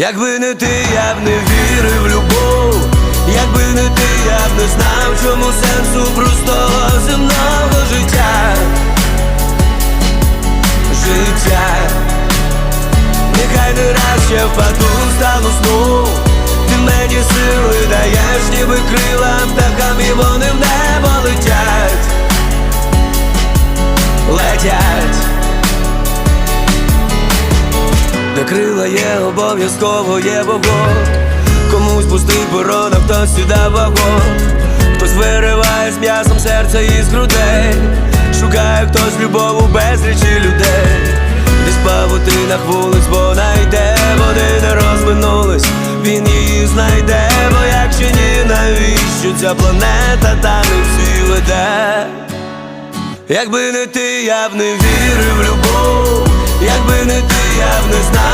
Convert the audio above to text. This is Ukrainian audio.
Якби не ти, я б не вірив в любов, якби не ти, я б не знав, чому сенсу простого земного життя. Життя, нехай не раз ще впаду, стану сну. Ти мені сили даєш, ніби крила птахам, і вони в небо летять, летять. Крила є, обов'язково є вогонь. Комусь пустий борон, а хтось сюди вагон. Хтось вириває з м'ясом серце із грудей. Шукає хтось любов у безлічі людей. Десь павутинах вулиць вона йде, вони не розминулись, він її знайде, бо якщо ні, навіщо ця планета та не всі веде? Якби не ти, я б не вірив в любов, якби не ти, я б не знав,